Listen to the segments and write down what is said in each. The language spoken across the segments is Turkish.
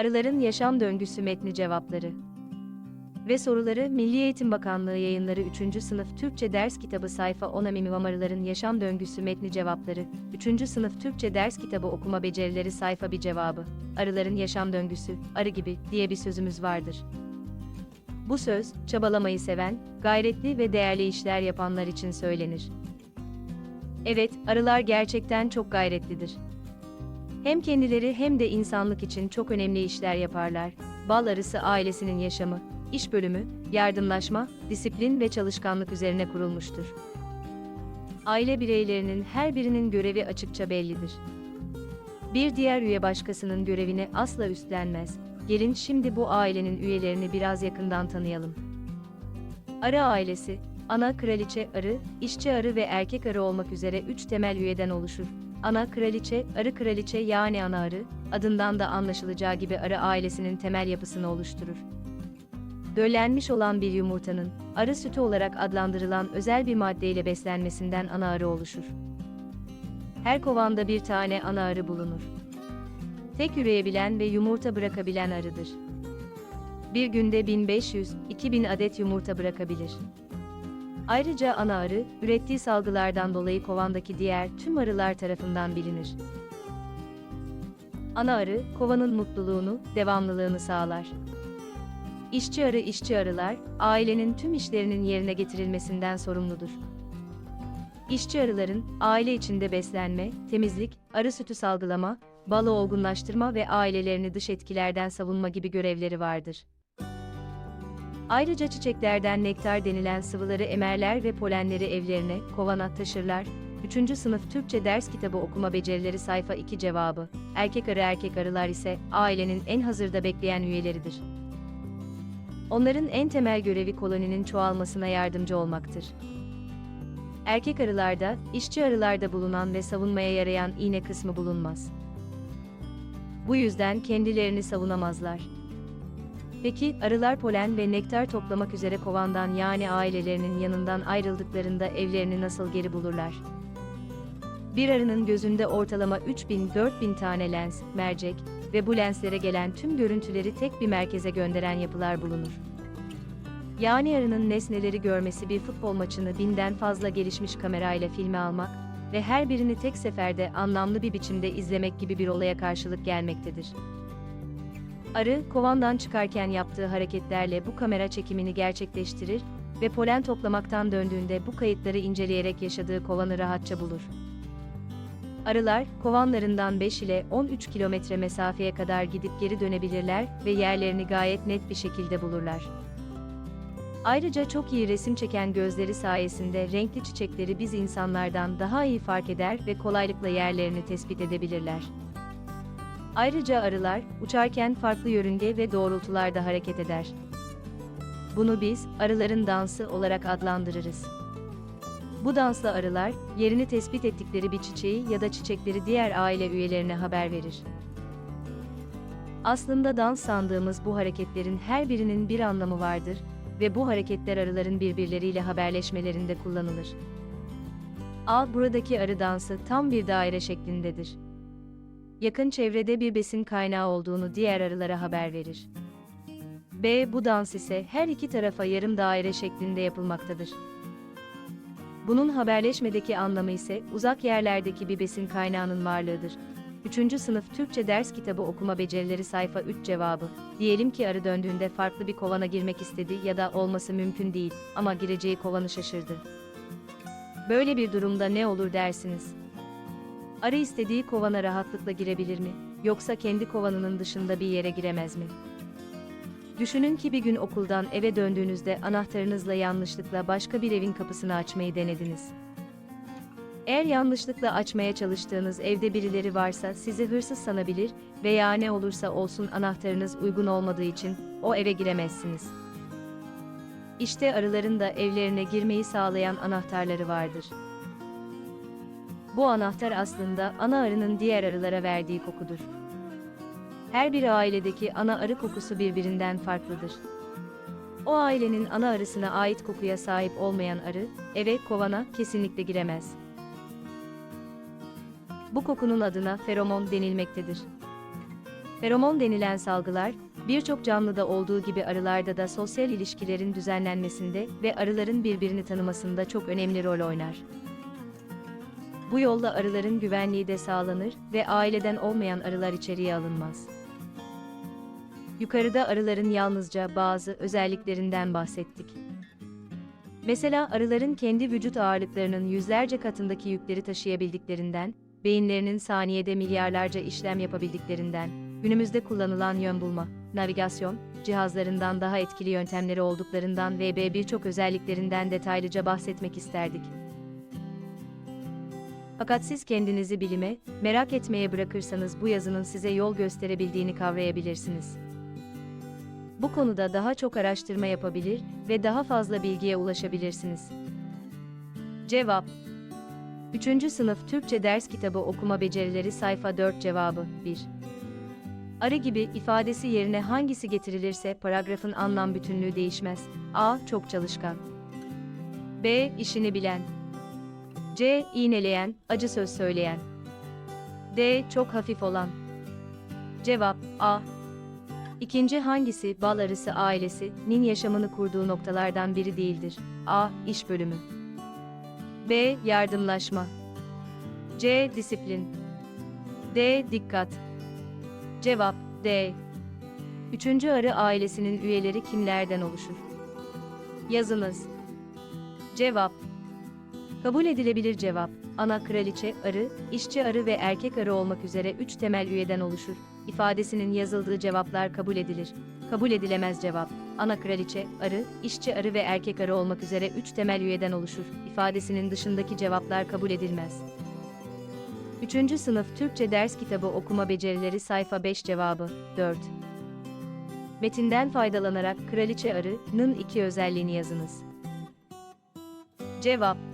Arıların Yaşam Döngüsü metni cevapları ve soruları Milli Eğitim Bakanlığı yayınları 3. sınıf Türkçe ders kitabı sayfa 10 Mimim Arıların Yaşam Döngüsü metni cevapları 3. sınıf Türkçe ders kitabı okuma becerileri sayfa bir cevabı Arıların yaşam döngüsü, arı gibi diye bir sözümüz vardır. Bu söz, çabalamayı seven, gayretli ve değerli işler yapanlar için söylenir. Evet, arılar gerçekten çok gayretlidir. Hem kendileri hem de insanlık için çok önemli işler yaparlar. Bal arısı ailesinin yaşamı, iş bölümü, yardımlaşma, disiplin ve çalışkanlık üzerine kurulmuştur. Aile bireylerinin her birinin görevi açıkça bellidir. Bir diğer üye başkasının görevini asla üstlenmez. Gelin şimdi bu ailenin üyelerini biraz yakından tanıyalım. Arı ailesi, ana kraliçe arı, işçi arı ve erkek arı olmak üzere üç temel üyeden oluşur. Ana kraliçe, arı kraliçe yani ana arı, adından da anlaşılacağı gibi arı ailesinin temel yapısını oluşturur. Döllenmiş olan bir yumurtanın, arı sütü olarak adlandırılan özel bir maddeyle beslenmesinden ana arı oluşur. Her kovanda bir tane ana arı bulunur. Tek üreyebilen ve yumurta bırakabilen arıdır. Bir günde 1500-2000 adet yumurta bırakabilir. Ayrıca ana arı, ürettiği salgılardan dolayı kovandaki diğer tüm arılar tarafından bilinir. Ana arı, kovanın mutluluğunu, devamlılığını sağlar. İşçi arı işçi arılar, ailenin tüm işlerinin yerine getirilmesinden sorumludur. İşçi arıların, aile içinde beslenme, temizlik, arı sütü salgılama, balı olgunlaştırma ve ailelerini dış etkilerden savunma gibi görevleri vardır. Ayrıca çiçeklerden nektar denilen sıvıları emerler ve polenleri evlerine, kovana taşırlar. 3. sınıf Türkçe ders kitabı okuma becerileri sayfa 2 cevabı. Erkek arı erkek arılar ise ailenin en hazırda bekleyen üyeleridir. Onların en temel görevi koloninin çoğalmasına yardımcı olmaktır. Erkek arılarda, işçi arılarda bulunan ve savunmaya yarayan iğne kısmı bulunmaz. Bu yüzden kendilerini savunamazlar. Peki, arılar polen ve nektar toplamak üzere kovandan yani ailelerinin yanından ayrıldıklarında evlerini nasıl geri bulurlar? Bir arının gözünde ortalama 3000-4000 tane lens, mercek ve bu lenslere gelen tüm görüntüleri tek bir merkeze gönderen yapılar bulunur. Yani arının nesneleri görmesi bir futbol maçını binden fazla gelişmiş kamerayla filme almak ve her birini tek seferde anlamlı bir biçimde izlemek gibi bir olaya karşılık gelmektedir. Arı, kovandan çıkarken yaptığı hareketlerle bu kamera çekimini gerçekleştirir ve polen toplamaktan döndüğünde bu kayıtları inceleyerek yaşadığı kovanı rahatça bulur. Arılar, kovanlarından 5 ile 13 kilometre mesafeye kadar gidip geri dönebilirler ve yerlerini gayet net bir şekilde bulurlar. Ayrıca çok iyi resim çeken gözleri sayesinde renkli çiçekleri biz insanlardan daha iyi fark eder ve kolaylıkla yerlerini tespit edebilirler. Ayrıca arılar, uçarken farklı yörünge ve doğrultularda hareket eder. Bunu biz, arıların dansı olarak adlandırırız. Bu dansla arılar, yerini tespit ettikleri bir çiçeği ya da çiçekleri diğer aile üyelerine haber verir. Aslında dans sandığımız bu hareketlerin her birinin bir anlamı vardır ve bu hareketler arıların birbirleriyle haberleşmelerinde kullanılır. A. Buradaki arı dansı tam bir daire şeklindedir. Yakın çevrede bir besin kaynağı olduğunu diğer arılara haber verir. B. Bu dans ise her iki tarafa yarım daire şeklinde yapılmaktadır. Bunun haberleşmedeki anlamı ise uzak yerlerdeki bir besin kaynağının varlığıdır. 3. sınıf Türkçe ders kitabı okuma becerileri sayfa 3 cevabı. Diyelim ki arı döndüğünde farklı bir kovana girmek istedi ya da olması mümkün değil ama gireceği kovanı şaşırdı. Böyle bir durumda ne olur dersiniz? Arı istediği kovana rahatlıkla girebilir mi? Yoksa kendi kovanının dışında bir yere giremez mi? Düşünün ki bir gün okuldan eve döndüğünüzde anahtarınızla yanlışlıkla başka bir evin kapısını açmayı denediniz. Eğer yanlışlıkla açmaya çalıştığınız evde birileri varsa sizi hırsız sanabilir veya ne olursa olsun anahtarınız uygun olmadığı için o eve giremezsiniz. İşte arıların da evlerine girmeyi sağlayan anahtarları vardır. Bu anahtar aslında ana arının diğer arılara verdiği kokudur. Her bir ailedeki ana arı kokusu birbirinden farklıdır. O ailenin ana arısına ait kokuya sahip olmayan arı, eve, kovana kesinlikle giremez. Bu kokunun adına feromon denilmektedir. Feromon denilen salgılar, birçok canlıda olduğu gibi arılarda da sosyal ilişkilerin düzenlenmesinde ve arıların birbirini tanımasında çok önemli rol oynar. Bu yolla arıların güvenliği de sağlanır ve aileden olmayan arılar içeriye alınmaz. Yukarıda arıların yalnızca bazı özelliklerinden bahsettik. Mesela arıların kendi vücut ağırlıklarının yüzlerce katındaki yükleri taşıyabildiklerinden, beyinlerinin saniyede milyarlarca işlem yapabildiklerinden, günümüzde kullanılan yön bulma, navigasyon, cihazlarından daha etkili yöntemleri olduklarından ve birçok özelliklerinden detaylıca bahsetmek isterdik. Fakat siz kendinizi bilime, merak etmeye bırakırsanız bu yazının size yol gösterebildiğini kavrayabilirsiniz. Bu konuda daha çok araştırma yapabilir ve daha fazla bilgiye ulaşabilirsiniz. Cevap 3. Sınıf Türkçe Ders Kitabı Okuma Becerileri Sayfa 4 Cevabı 1 Arı gibi ifadesi yerine hangisi getirilirse paragrafın anlam bütünlüğü değişmez. A. Çok çalışkan. B. işini bilen. C. iğneleyen, acı söz söyleyen. D. Çok hafif olan. Cevap A. İkinci hangisi bal arısı ailesinin yaşamını kurduğu noktalardan biri değildir? A. İş bölümü. B. Yardımlaşma. C. Disiplin. D. Dikkat. Cevap D. Üçüncü arı ailesinin üyeleri kimlerden oluşur? Yazınız. Cevap Kabul edilebilir cevap. Ana kraliçe arı, işçi arı ve erkek arı olmak üzere üç temel üyeden oluşur. İfadesinin yazıldığı cevaplar kabul edilir. Kabul edilemez cevap. Ana kraliçe, arı, işçi arı ve erkek arı olmak üzere üç temel üyeden oluşur. İfadesinin dışındaki cevaplar kabul edilmez. 3. Sınıf Türkçe Ders Kitabı Okuma Becerileri Sayfa 5 Cevabı 4 Metinden faydalanarak Kraliçe Arı'nın iki özelliğini yazınız. Cevap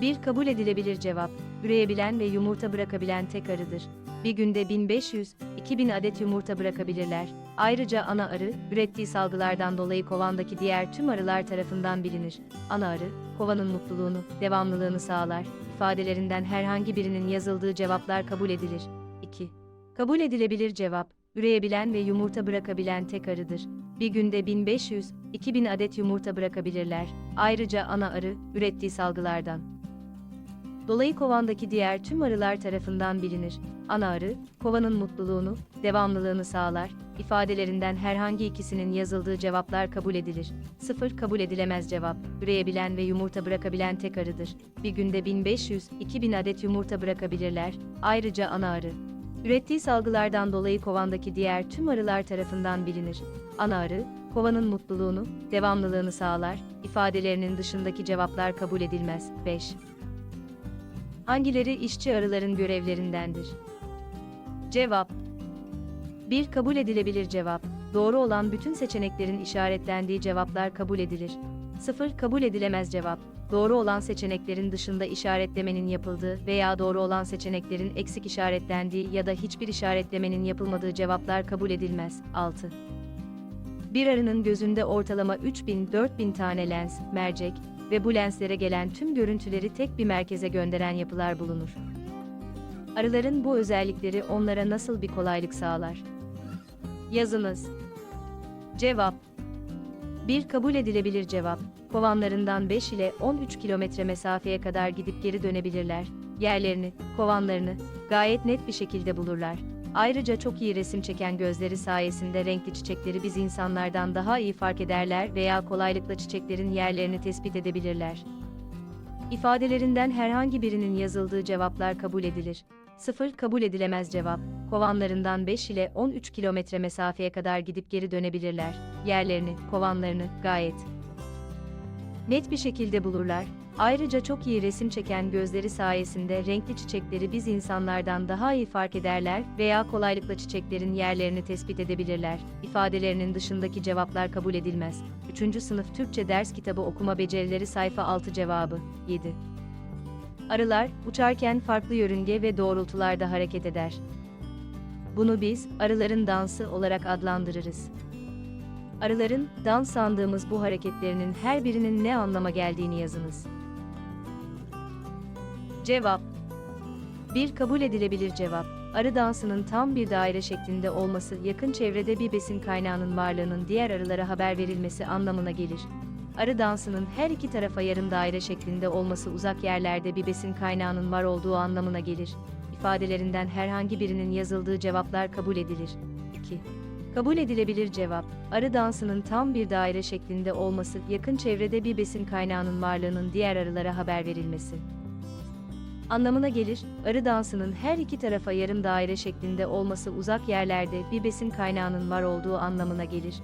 1. Kabul edilebilir cevap, üreyebilen ve yumurta bırakabilen tek arıdır. Bir günde 1500-2000 adet yumurta bırakabilirler. Ayrıca ana arı, ürettiği salgılardan dolayı kovandaki diğer tüm arılar tarafından bilinir. Ana arı, kovanın mutluluğunu, devamlılığını sağlar. İfadelerinden herhangi birinin yazıldığı cevaplar kabul edilir. 2. Kabul edilebilir cevap, üreyebilen ve yumurta bırakabilen tek arıdır. Bir günde 1500-2000 adet yumurta bırakabilirler. Ayrıca ana arı, ürettiği salgılardan dolayı kovandaki diğer tüm arılar tarafından bilinir. Ana arı, kovanın mutluluğunu, devamlılığını sağlar, ifadelerinden herhangi ikisinin yazıldığı cevaplar kabul edilir. 0. Kabul edilemez cevap, üreyebilen ve yumurta bırakabilen tek arıdır. Bir günde 1500-2000 adet yumurta bırakabilirler, ayrıca ana arı. Ürettiği salgılardan dolayı kovandaki diğer tüm arılar tarafından bilinir. Ana arı, kovanın mutluluğunu, devamlılığını sağlar, ifadelerinin dışındaki cevaplar kabul edilmez. 5. Hangileri işçi arıların görevlerindendir? Cevap 1. Kabul edilebilir cevap. Doğru olan bütün seçeneklerin işaretlendiği cevaplar kabul edilir. 0. Kabul edilemez cevap. Doğru olan seçeneklerin dışında işaretlemenin yapıldığı veya doğru olan seçeneklerin eksik işaretlendiği ya da hiçbir işaretlemenin yapılmadığı cevaplar kabul edilmez. 6. Bir arının gözünde ortalama 3000-4000 tane lens, mercek, ve bu lenslere gelen tüm görüntüleri tek bir merkeze gönderen yapılar bulunur. Arıların bu özellikleri onlara nasıl bir kolaylık sağlar? Yazınız. Cevap 1. Kabul edilebilir cevap. Kovanlarından 5 ile 13 kilometre mesafeye kadar gidip geri dönebilirler. Yerlerini, kovanlarını gayet net bir şekilde bulurlar. Ayrıca çok iyi resim çeken gözleri sayesinde renkli çiçekleri biz insanlardan daha iyi fark ederler veya kolaylıkla çiçeklerin yerlerini tespit edebilirler. İfadelerinden herhangi birinin yazıldığı cevaplar kabul edilir. 0. Kabul edilemez cevap. Kovanlarından 5 ile 13 kilometre mesafeye kadar gidip geri dönebilirler. Yerlerini, kovanlarını gayet net bir şekilde bulurlar. Ayrıca çok iyi resim çeken gözleri sayesinde renkli çiçekleri biz insanlardan daha iyi fark ederler veya kolaylıkla çiçeklerin yerlerini tespit edebilirler. İfadelerinin dışındaki cevaplar kabul edilmez. 3. Sınıf Türkçe Ders Kitabı Okuma Becerileri Sayfa 6 Cevabı 7. Arılar, uçarken farklı yörünge ve doğrultularda hareket eder. Bunu biz, arıların dansı olarak adlandırırız. Arıların, dans sandığımız bu hareketlerinin her birinin ne anlama geldiğini yazınız. Cevap 1. Kabul edilebilir cevap. arı dansının tam bir daire şeklinde olması, yakın çevrede bir besin kaynağının varlığının diğer arılara haber verilmesi anlamına gelir. Arı dansının her iki tarafa yarım daire şeklinde olması uzak yerlerde bir besin kaynağının var olduğu anlamına gelir. İfadelerinden herhangi birinin yazıldığı cevaplar kabul edilir. 2. Kabul edilebilir cevap, arı dansının tam bir daire şeklinde olması, yakın çevrede bir besin kaynağının varlığının diğer arılara haber verilmesi. Anlamına gelir, arı dansının her iki tarafa yarım daire şeklinde olması uzak yerlerde bir besin kaynağının var olduğu anlamına gelir.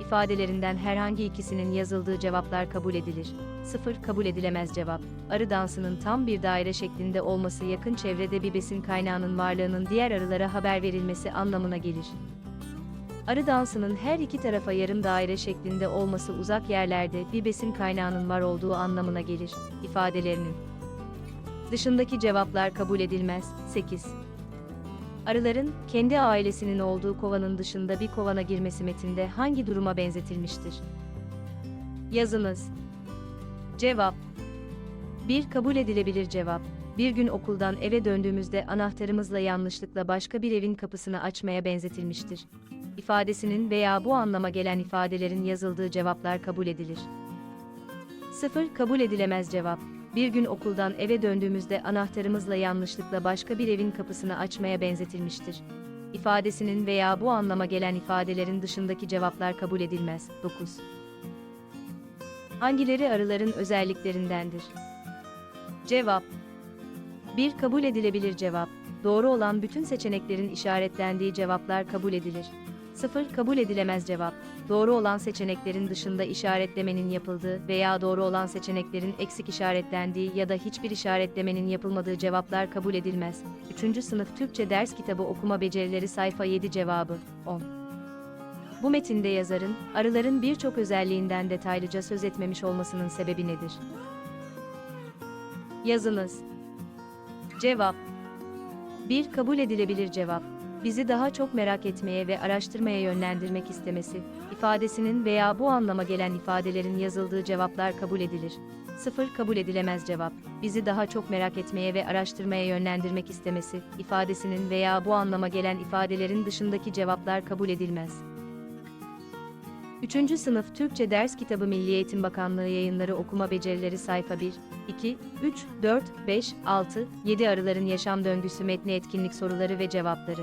İfadelerinden herhangi ikisinin yazıldığı cevaplar kabul edilir. 0. Kabul edilemez cevap. Arı dansının tam bir daire şeklinde olması yakın çevrede bir besin kaynağının varlığının diğer arılara haber verilmesi anlamına gelir. Arı dansının her iki tarafa yarım daire şeklinde olması uzak yerlerde bir besin kaynağının var olduğu anlamına gelir. İfadelerinin dışındaki cevaplar kabul edilmez. 8. Arıların kendi ailesinin olduğu kovanın dışında bir kovana girmesi metinde hangi duruma benzetilmiştir? Yazınız. Cevap 1. Kabul edilebilir cevap. Bir gün okuldan eve döndüğümüzde anahtarımızla yanlışlıkla başka bir evin kapısını açmaya benzetilmiştir. İfadesinin veya bu anlama gelen ifadelerin yazıldığı cevaplar kabul edilir. 0. Kabul edilemez cevap. Bir gün okuldan eve döndüğümüzde anahtarımızla yanlışlıkla başka bir evin kapısını açmaya benzetilmiştir. İfadesinin veya bu anlama gelen ifadelerin dışındaki cevaplar kabul edilmez. 9. Hangileri arıların özelliklerindendir? Cevap 1. Kabul edilebilir cevap. Doğru olan bütün seçeneklerin işaretlendiği cevaplar kabul edilir. 0. Kabul edilemez cevap. Doğru olan seçeneklerin dışında işaretlemenin yapıldığı veya doğru olan seçeneklerin eksik işaretlendiği ya da hiçbir işaretlemenin yapılmadığı cevaplar kabul edilmez. 3. Sınıf Türkçe Ders Kitabı Okuma Becerileri Sayfa 7 Cevabı 10. Bu metinde yazarın, arıların birçok özelliğinden detaylıca söz etmemiş olmasının sebebi nedir? Yazınız. Cevap 1. Kabul edilebilir cevap. Bizi daha çok merak etmeye ve araştırmaya yönlendirmek istemesi, ifadesinin veya bu anlama gelen ifadelerin yazıldığı cevaplar kabul edilir. 0. Kabul edilemez cevap. Bizi daha çok merak etmeye ve araştırmaya yönlendirmek istemesi, ifadesinin veya bu anlama gelen ifadelerin dışındaki cevaplar kabul edilmez. 3. Sınıf Türkçe Ders Kitabı Milli Eğitim Bakanlığı Yayınları Okuma Becerileri Sayfa 1, 2, 3, 4, 5, 6, 7 Arıların Yaşam Döngüsü Metni Etkinlik Soruları ve Cevapları